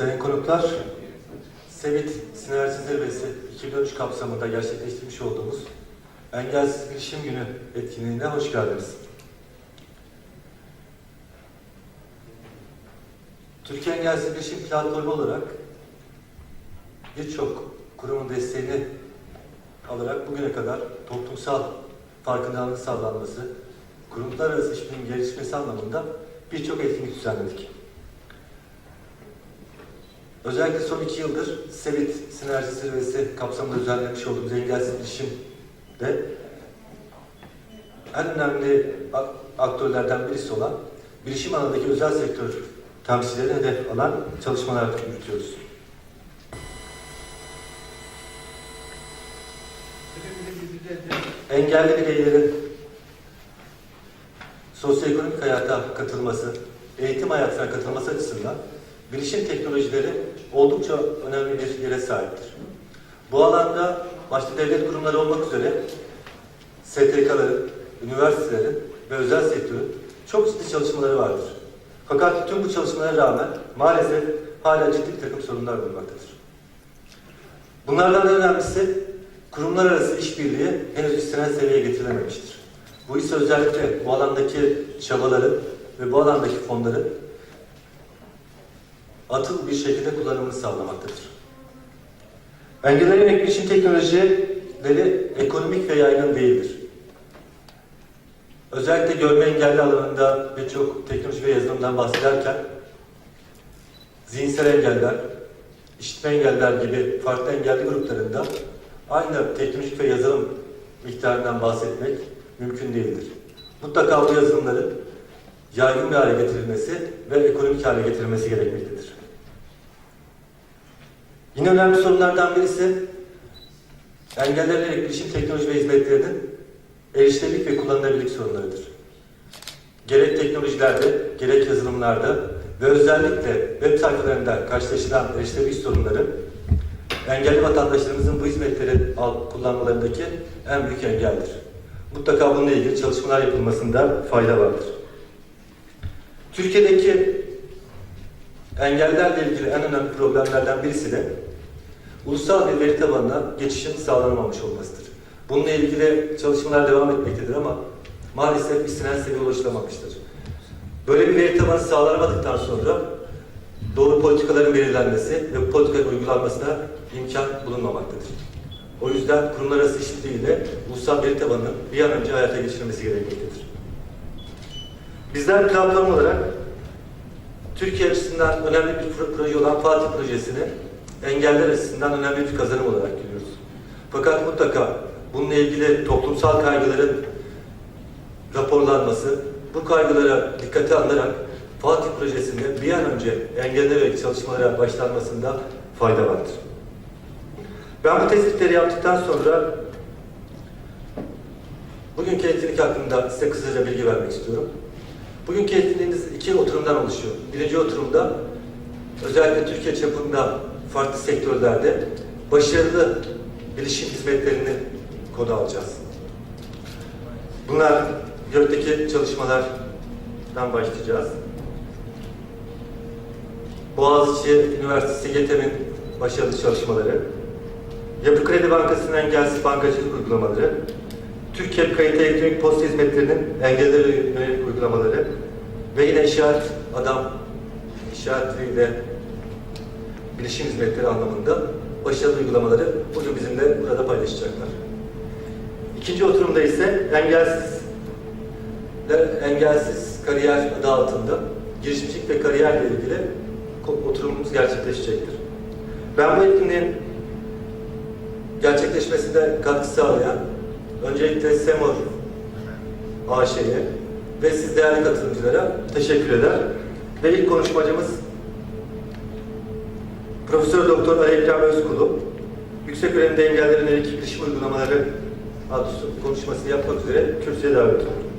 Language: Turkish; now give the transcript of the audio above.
Sayın konuklar, Sevit Sinerji Zirvesi 2013 kapsamında gerçekleştirmiş olduğumuz Engelsiz Bilişim Günü etkinliğine hoş geldiniz. Türkiye Engelsiz Bilişim Platformu olarak birçok kurumun desteğini alarak bugüne kadar toplumsal farkındalığın sağlanması, kurumlar arası işbirliğinin gelişmesi anlamında birçok etkinlik düzenledik. Özellikle son iki yıldır Sevit Sinerji Zirvesi kapsamında düzenlemiş olduğumuz engelsiz bilişimde en önemli ak- aktörlerden birisi olan bilişim alanındaki özel sektör temsilcilerini hedef alan çalışmalar yürütüyoruz. Engelli bireylerin sosyoekonomik hayata katılması, eğitim hayatına katılması açısından bilişim teknolojileri oldukça önemli bir yere sahiptir. Bu alanda başta devlet kurumları olmak üzere STK'ların, üniversitelerin ve özel sektörün çok ciddi çalışmaları vardır. Fakat tüm bu çalışmalara rağmen maalesef hala ciddi bir takım sorunlar bulunmaktadır. Bunlardan en önemlisi kurumlar arası işbirliği henüz istenen seviyeye getirilememiştir. Bu ise özellikle bu alandaki çabaların ve bu alandaki fonların atıl bir şekilde kullanımını sağlamaktadır. Engellerin yönelik bilişim teknolojileri ekonomik ve yaygın değildir. Özellikle görme engelli alanında birçok teknoloji ve yazılımdan bahsederken zihinsel engeller, işitme engeller gibi farklı engelli gruplarında aynı teknolojik ve yazılım miktarından bahsetmek mümkün değildir. Mutlaka bu yazılımların yaygın bir hale getirilmesi ve ekonomik hale getirilmesi gerekmektedir. Yine önemli sorunlardan birisi engellerle bilişim teknoloji ve hizmetlerinin erişilebilirlik ve kullanılabilirlik sorunlarıdır. Gerek teknolojilerde, gerek yazılımlarda ve özellikle web sayfalarında karşılaşılan erişilebilirlik sorunları engelli vatandaşlarımızın bu hizmetleri al- kullanmalarındaki en büyük engeldir. Mutlaka bununla ilgili çalışmalar yapılmasında fayda vardır. Türkiye'deki engellerle ilgili en önemli problemlerden birisi de ulusal bir veri tabanına geçişin sağlanamamış olmasıdır. Bununla ilgili çalışmalar devam etmektedir ama maalesef istenen seviyeye ulaşılamamıştır. Böyle bir veri tabanı sağlanamadıktan sonra doğru politikaların belirlenmesi ve bu politikaların uygulanmasına imkan bulunmamaktadır. O yüzden kurumlar arası işbirliğiyle ulusal veri tabanının bir an önce hayata geçirilmesi gerekmektedir. Bizler platform olarak Türkiye açısından önemli bir pro- proje olan Fatih projesini engeller açısından önemli bir kazanım olarak görüyoruz. Fakat mutlaka bununla ilgili toplumsal kaygıların raporlanması, bu kaygılara dikkate alınarak Fatih projesinde bir an önce engellere yönelik çalışmalara başlanmasında fayda vardır. Ben bu tespitleri yaptıktan sonra bugünkü etkinlik hakkında size kısaca bilgi vermek istiyorum. Bugünkü etkinliğimiz iki oturumdan oluşuyor. Birinci oturumda özellikle Türkiye çapında farklı sektörlerde başarılı bilişim hizmetlerini konu alacağız. Bunlar gökteki çalışmalardan başlayacağız. Boğaziçi Üniversitesi GETEM'in başarılı çalışmaları, Yapı Kredi Bankası'nın engelsiz bankacılık uygulamaları, Türkiye Kayıt Elektronik Posta Hizmetleri'nin engellere yönelik uygulamaları ve yine işaret adam işaretiyle bilişim hizmetleri anlamında başarılı uygulamaları bugün bizimle burada paylaşacaklar. İkinci oturumda ise engelsiz engelsiz kariyer adı altında girişimcilik ve kariyerle ilgili oturumumuz gerçekleşecektir. Ben bu etkinliğin gerçekleşmesinde katkı sağlayan öncelikle SEMOR AŞ'ye ve siz değerli katılımcılara teşekkür eder. Ve ilk konuşmacımız Profesör Doktor Ali Ekrem Özkulu, Yüksek Öğrenimde Engellerin Yönelik Bilişim Uygulamaları adlı konuşmasını yapmak üzere kürsüye davet ediyorum.